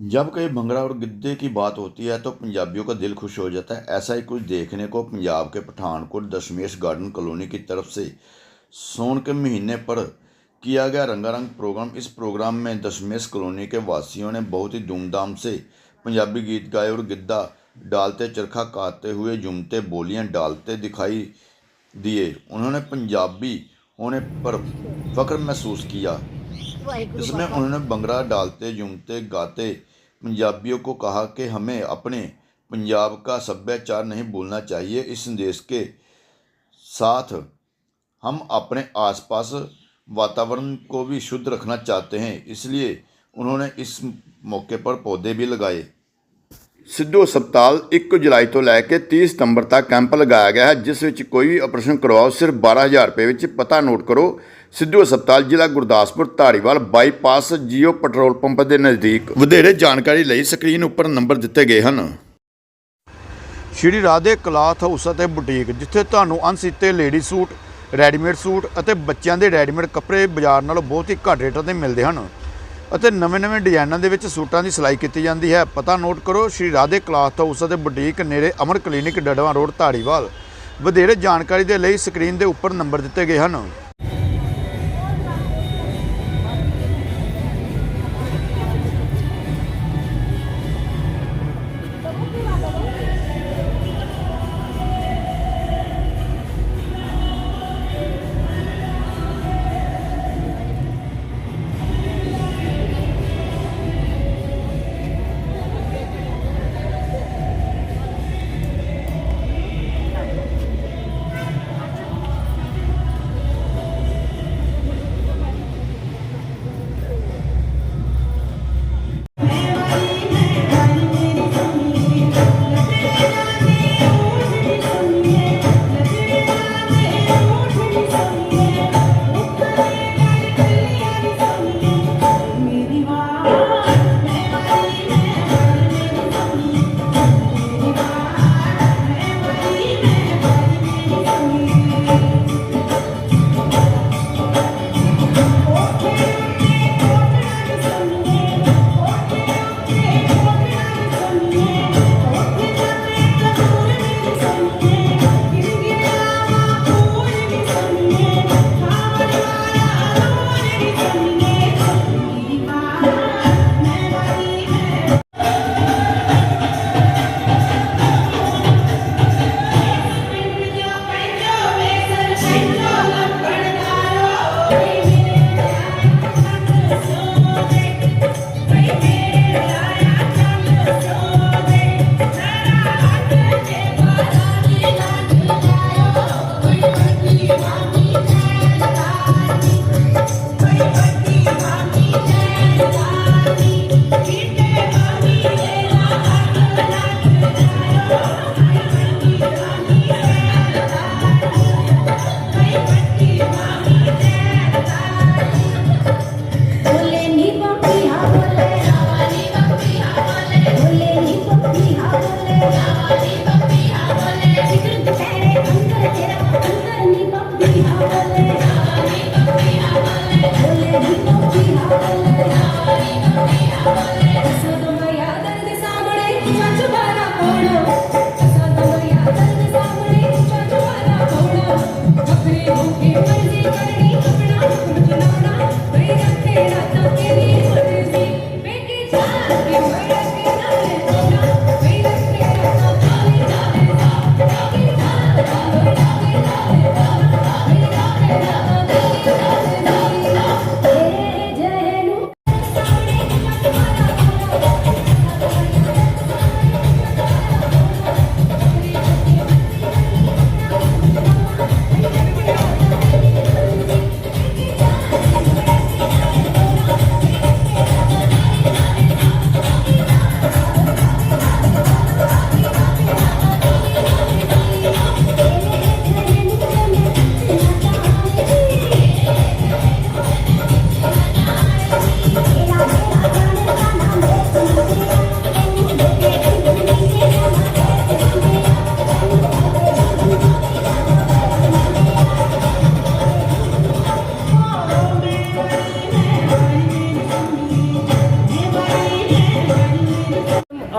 जब कहीं भंगड़ा और गिद्धे की बात होती है तो पंजाबियों का दिल खुश हो जाता है। ऐसा ही कुछ देखने को पंजाब के पठानकोट दशमेश गार्डन कॉलोनी की तरफ़ से सोन के महीने पर किया गया रंगारंग प्रोग्राम। इस प्रोग्राम में दशमेश कॉलोनी के वासियों ने बहुत ही धूमधाम से पंजाबी गीत गाए और गिद्धा डालते चरखा काटते हुए जुमते बोलियाँ डालते दिखाई दिए। उन्होंने पंजाबी होने पर फ़ख्र महसूस किया। इसमें उन्होंने भंगड़ा डालते जुमते गाते पंजाबियों को कहा कि हमें अपने पंजाब का सभ्याचार नहीं भूलना चाहिए इस संदेश के साथ हम अपने आसपास वातावरण को भी शुद्ध रखना चाहते हैं इसलिए उन्होंने इस मौके पर पौधे भी लगाए ਸਿੱਧੂ ਹਸਪਤਾਲ 1 ਜੁਲਾਈ ਤੋਂ ਲੈ ਕੇ 30 ਸਤੰਬਰ ਤੱਕ ਕੈਂਪ ਲਗਾਇਆ ਗਿਆ ਹੈ ਜਿਸ ਵਿੱਚ ਕੋਈ ਵੀ ਆਪਰੇਸ਼ਨ ਕਰਵਾਓ ਸਿਰਫ 12000 ਰੁਪਏ ਵਿੱਚ ਪਤਾ ਨੋਟ ਕਰੋ ਸਿੱਧੂ ਹਸਪਤਾਲ ਜ਼ਿਲ੍ਹਾ Gurdaspur Dhariwal bypass Jio petrol pump ਦੇ ਨਜ਼ਦੀਕ ਵਧੇਰੇ ਜਾਣਕਾਰੀ ਲਈ ਸਕਰੀਨ ਉੱਪਰ ਨੰਬਰ ਦਿੱਤੇ ਗਏ ਹਨ। ਸ਼੍ਰੀ ਰਾਧੇ ਕਲਾਥ ਹਾਊਸ ਅਤੇ ਬੁਟੀਕ, ਜਿੱਥੇ ਤੁਹਾਨੂੰ ਅਣਸੀਤੇ ਲੇਡੀ ਸੂਟ, ਰੈਡੀਮੇਡ ਸੂਟ ਅਤੇ ਬੱਚਿਆਂ ਦੇ ਰੈਡੀਮੇਡ ਕੱਪੜੇ ਬਾਜ਼ਾਰ ਨਾਲੋਂ ਬਹੁਤ ਹੀ ਘੱਟ ਰੇਟਾਂ ਤੇ ਮਿਲਦੇ ਹਨ ਅਤੇ ਨਵੇਂ-ਨਵੇਂ ਡਿਜ਼ਾਈਨਾਂ ਦੇ ਵਿੱਚ ਸੂਟਾਂ ਦੀ ਸਿਲਾਈ ਕੀਤੀ ਜਾਂਦੀ ਹੈ। ਪਤਾ ਨੋਟ ਕਰੋ, ਸ਼੍ਰੀ ਰਾਧੇ ਕਲਾਥ ਹਾਊਸ ਅਤੇ ਬੁਟੀਕ ਨੇੜੇ ਅਮਰ ਕਲੀਨਿਕ ਡੜਵਾ ਰੋਡ, ਧਾਰੀਵਾਲ। ਵਧੇਰੇ ਜਾਣਕਾਰੀ ਦੇ ਲਈ ਸਕਰੀਨ ਦੇ ਉੱਪਰ ਨੰਬਰ ਦਿੱਤੇ ਗਏ ਹਨ।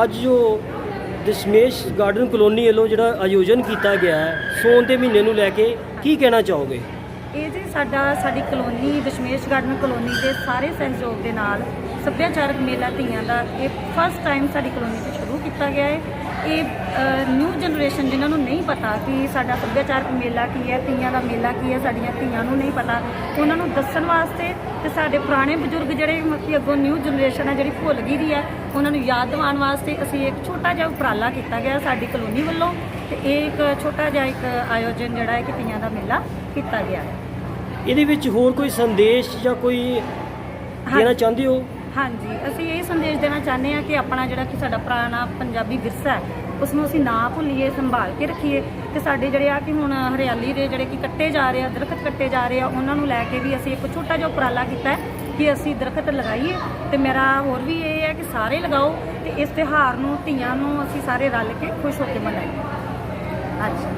ਅੱਜ ਜੋ ਦਸ਼ਮੇਸ਼ ਗਾਰਡਨ ਕਲੋਨੀ ਵੱਲੋਂ ਜਿਹੜਾ ਆਯੋਜਨ ਕੀਤਾ ਗਿਆ ਹੈ, ਸੋਨ ਦੇ ਮਹੀਨੇ ਨੂੰ ਲੈ ਕੇ ਕੀ ਕਹਿਣਾ ਚਾਹੋਗੇ? ਇਹ ਜੀ ਸਾਡਾ, ਸਾਡੀ ਕਲੋਨੀ, ਦਸ਼ਮੇਸ਼ ਗਾਰਡਨ ਕਲੋਨੀ ਦੇ ਸਾਰੇ ਸਹਿਯੋਗ ਦੇ ਨਾਲ ਸੱਭਿਆਚਾਰਕ ਮੇਲਾ ਧੀਆਂ ਦਾ ਇਹ ਫਸਟ ਟਾਈਮ ਸਾਡੀ ਕਲੋਨੀ 'ਚ ਸ਼ੁਰੂ ਕੀਤਾ ਗਿਆ ਹੈ। ਇਹ ਨਿਊ ਜਨਰੇਸ਼ਨ ਜਿਨ੍ਹਾਂ ਨੂੰ ਨਹੀਂ ਪਤਾ ਕਿ ਸਾਡਾ ਸੱਭਿਆਚਾਰਕ ਮੇਲਾ ਕੀ ਹੈ ਧੀਆਂ ਦਾ ਮੇਲਾ ਕੀ ਹੈ ਸਾਡੀਆਂ ਧੀਆਂ ਨੂੰ ਨਹੀਂ ਪਤਾ। ਉਹਨਾਂ ਨੂੰ ਦੱਸਣ ਵਾਸਤੇ ਤੇ ਸਾਡੇ ਪੁਰਾਣੇ ਬਜ਼ੁਰਗ ਜਿਹੜੇ ਮਤਲਬ ਅੱਗੋਂ ਨਿਊ ਜਨਰੇਸ਼ਨ ਹੈ ਜਿਹੜੀ ਭੁੱਲ ਗਈ ਦੀ ਹੈ ਉਹਨਾਂ ਨੂੰ ਯਾਦ ਦਿਵਾਉਣ ਵਾਸਤੇ ਅਸੀਂ ਇੱਕ ਛੋਟਾ ਜਿਹਾ ਉਪਰਾਲਾ ਕੀਤਾ ਗਿਆ ਸਾਡੀ ਕਲੋਨੀ ਵੱਲੋਂ ਤੇ ਇਹ ਇੱਕ ਛੋਟਾ ਜਿਹਾ ਇੱਕ ਆਯੋਜਨ ਜਿਹੜਾ ਹੈ ਕਿ ਧੀਆਂ ਦਾ ਮੇਲਾ ਕੀਤਾ ਗਿਆ ਹੈ। ਇਹਦੇ ਵਿੱਚ ਹੋਰ ਕੋਈ ਸੰਦੇਸ਼ ਜਾਂ ਕੋਈ ਦੇਣਾ ਚਾਹੁੰਦੇ ਹੋ? ਹਾਂਜੀ ਅਸੀਂ ਇਹ ਸੰਦੇਸ਼ ਦੇਣਾ ਚਾਹੁੰਦੇ ਹਾਂ ਕਿ ਆਪਣਾ ਜਿਹੜਾ ਕਿ ਸਾਡਾ ਪੁਰਾਣਾ ਪੰਜਾਬੀ ਵਿਰਸਾ ਹੈ ਉਸ ਨੂੰ ਅਸੀਂ ਨਾ ਭੁੱਲੀਏ ਸੰਭਾਲ ਕੇ ਰੱਖੀਏ। ਤੇ ਸਾਡੇ ਜਿਹੜੇ ਆ ਕਿ ਹੁਣ ਹਰਿਆਲੀ ਦੇ ਜਿਹੜੇ ਕਿ ਕੱਟੇ ਜਾ ਰਹੇ ਆ ਦਰਖਤ ਕੱਟੇ ਜਾ ਰਹੇ ਆ ਉਹਨਾਂ ਨੂੰ ਲੈ ਕੇ ਵੀ ਅਸੀਂ ਇੱਕ ਛੋਟਾ ਜਿਹਾ ਉਪਰਾਲਾ ਕੀਤਾ ਹੈ ਕਿ ਅਸੀਂ ਦਰਖਤ ਲਗਾਈਏ। ਤੇ ਮੇਰਾ ਹੋਰ ਵੀ ਇਹ ਹੈ ਕਿ ਸਾਰੇ ਲਗਾਓ ਤੇ ਇਸ ਤਿਉਹਾਰ ਨੂੰ ਧੀਆਂ ਨੂੰ ਅਸੀਂ ਸਾਰੇ ਰਲ ਕੇ ਖੁਸ਼ ਹੋ ਕੇ ਮਨਾਈਏ। ਅੱਛਾ।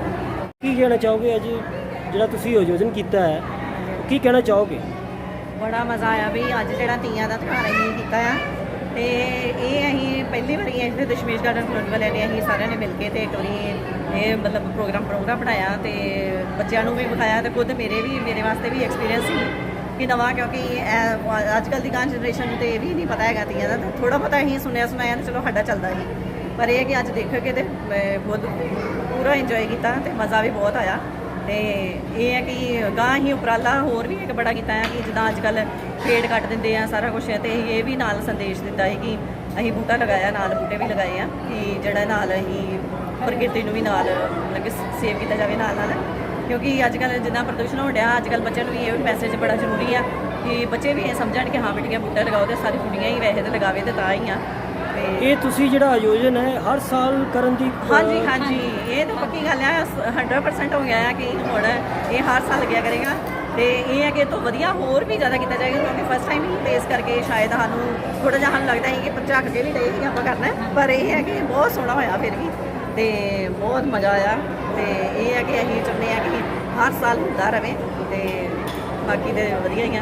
ਕੀ ਕਹਿਣਾ ਚਾਹੋਗੇ ਅੱਜ? ਜਿਹੜਾ ਤੁਸੀਂ ਆਯੋਜਨ ਕੀਤਾ ਹੈ ਕੀ ਕਹਿਣਾ ਚਾਹੋਗੇ? ਬੜਾ ਮਜ਼ਾ ਆਇਆ ਵੀ ਅੱਜ ਜਿਹੜਾ ਤੀਆਂ ਦਾ ਤਿਉਹਾਰ ਅਸੀਂ ਕੀਤਾ ਆ ਤੇ ਇਹ ਅਸੀਂ ਪਹਿਲੀ ਵਾਰੀ ਇੱਥੇ ਦਸ਼ਮੇਸ਼ ਗਾਰਡਨ ਕਲੋਨੀ ਵਾਲਿਆਂ ਨੇ, ਅਸੀਂ ਸਾਰਿਆਂ ਨੇ ਮਿਲ ਕੇ ਤੇ ਇੱਕ ਵਾਰੀ ਇਹ ਮਤਲਬ ਪ੍ਰੋਗਰਾਮ ਪ੍ਰੋਗਰਾਮ ਬਣਾਇਆ ਤੇ ਬੱਚਿਆਂ ਨੂੰ ਵੀ ਵਿਖਾਇਆ ਤੇ ਖੁਦ ਮੇਰੇ ਵੀ, ਮੇਰੇ ਵਾਸਤੇ ਵੀ ਐਕਸਪੀਰੀਅੰਸ ਸੀ ਕਿ ਨਵਾਂ ਕਿਉਂਕਿ ਇਹ ਅੱਜ ਕੱਲ ਦੀ ਗਾਂ ਜਨਰੇਸ਼ਨ ਨੂੰ ਤੇ ਇਹ ਵੀ ਨਹੀਂ ਪਤਾ ਹੈਗਾ ਤੀਆਂ ਦਾ ਥੋੜਾ ਪਤਾ ਅਸੀਂ ਸੁਣਿਆ ਸੁਣਾਇਆ ਤੇ ਚਲੋ ਸਾਡਾ ਚੱਲਦਾ ਸੀ। ਪਰ ਇਹ ਹੈ ਕਿ ਅੱਜ ਦੇਖੋਗੇ ਤੇ ਮੈਂ ਖੁਦ ਪੂਰਾ ਇੰਜੋਏ ਕੀਤਾ ਤੇ ਮਜ਼ਾ ਵੀ ਬਹੁਤ ਆਇਆ ਤੇ ਇਹ ਹੈ ਕਿ ਗਾਂ ਹੀ ਉਪਰਾਲਾ ਹੋਰ ਵੀ ਇੱਕ ਬੜਾ ਕੀਤਾ ਹੈ ਕਿ ਜਿੱਦਾਂ ਅੱਜ ਕੱਲ ਪੇੜ ਕੱਟ ਦਿੰਦੇ ਆ ਸਾਰਾ ਕੁਝ ਤੇ ਇਹ ਵੀ ਨਾਲ ਸੰਦੇਸ਼ ਦਿੱਤਾ ਹੈ ਕਿ ਅਸੀਂ ਬੂਟਾ ਲਗਾਇਆ ਨਾਲ ਬੂਟੇ ਵੀ ਲਗਾਏ ਆ ਕਿ ਜਿਹੜਾ ਨਾਲ ਅਸੀਂ ਪ੍ਰਕਿਰਤੀ ਨੂੰ ਵੀ ਨਾਲ ਮਤਲਬ ਕਿ ਸੇਵ ਕੀਤਾ ਜਾਵੇ ਨਾਲ ਨਾਲ ਕਿਉਂਕਿ ਅੱਜ ਕੱਲ ਜਿੰਨਾ ਪ੍ਰਦੂਸ਼ਣ ਹੋ ਰਿਹਾ ਅੱਜ ਕੱਲ ਬੱਚਿਆਂ ਨੂੰ ਵੀ ਇਹ ਮੈਸੇਜ ਬੜਾ ਜ਼ਰੂਰੀ ਆ ਕਿ ਬੱਚੇ ਵੀ ਇਹ ਸਮਝਣ ਕਿ ਹਾਂ ਬੇਟੀਆਂ ਬੂਟਾ ਲਗਾਓ ਤੇ ਸਾਰੀ ਕੁੜੀਆਂ ਹੀ ਵੈਸੇ ਤੇ ਲਗਾਵੇ ਤੇ ਤਾਂ ਹੀ ਆ ਇਹ ਤੁਸੀਂ ਜਿਹੜਾ ਆਯੋਜਨ ਹੈ ਹਰ ਸਾਲ ਕਰਨ ਦੀ ਹਾਂਜੀ ਹਾਂਜੀ ਇਹ ਤਾਂ ਪੱਕੀ ਗੱਲ ਹੈ 100% ਹੋ ਗਿਆ ਹੈ ਕਿ ਹੁਣ ਇਹ ਹਰ ਸਾਲ ਲੱਗਿਆ ਕਰੇਗਾ। ਤੇ ਇਹ ਹੈ ਕਿ ਇਹ ਤੋਂ ਵਧੀਆ ਹੋਰ ਵੀ ਜ਼ਿਆਦਾ ਕੀਤਾ ਜਾਏਗਾ, ਕਿਉਂਕਿ ਫਸਟ ਟਾਈਮ ਹੀ ਪਲੇਸ ਕਰਕੇ ਸ਼ਾਇਦ ਸਾਨੂੰ ਥੋੜਾ ਜਿਹਾ ਸਾਨੂੰ ਲੱਗਦਾ ਹੈ ਕਿ ਝੱਕ ਕੇ ਵੀ ਡਏ ਸੀ ਆਪਾਂ ਕਰਨਾ ਪਰ ਇਹ ਹੈ ਕਿ ਬਹੁਤ ਸੋਹਣਾ ਹੋਇਆ ਫਿਰ ਵੀ ਤੇ ਬਹੁਤ ਮਜ਼ਾ ਆਇਆ ਤੇ ਇਹ ਹੈ ਕਿ ਅਸੀਂ ਚਾਹੁੰਦੇ ਹਾਂ ਕਿ ਹਰ ਸਾਲ ਹੁੰਦਾ ਰਹੇ ਤੇ ਬਾਕੀ ਤੇ ਵਧੀਆ ਹੀ ਆ।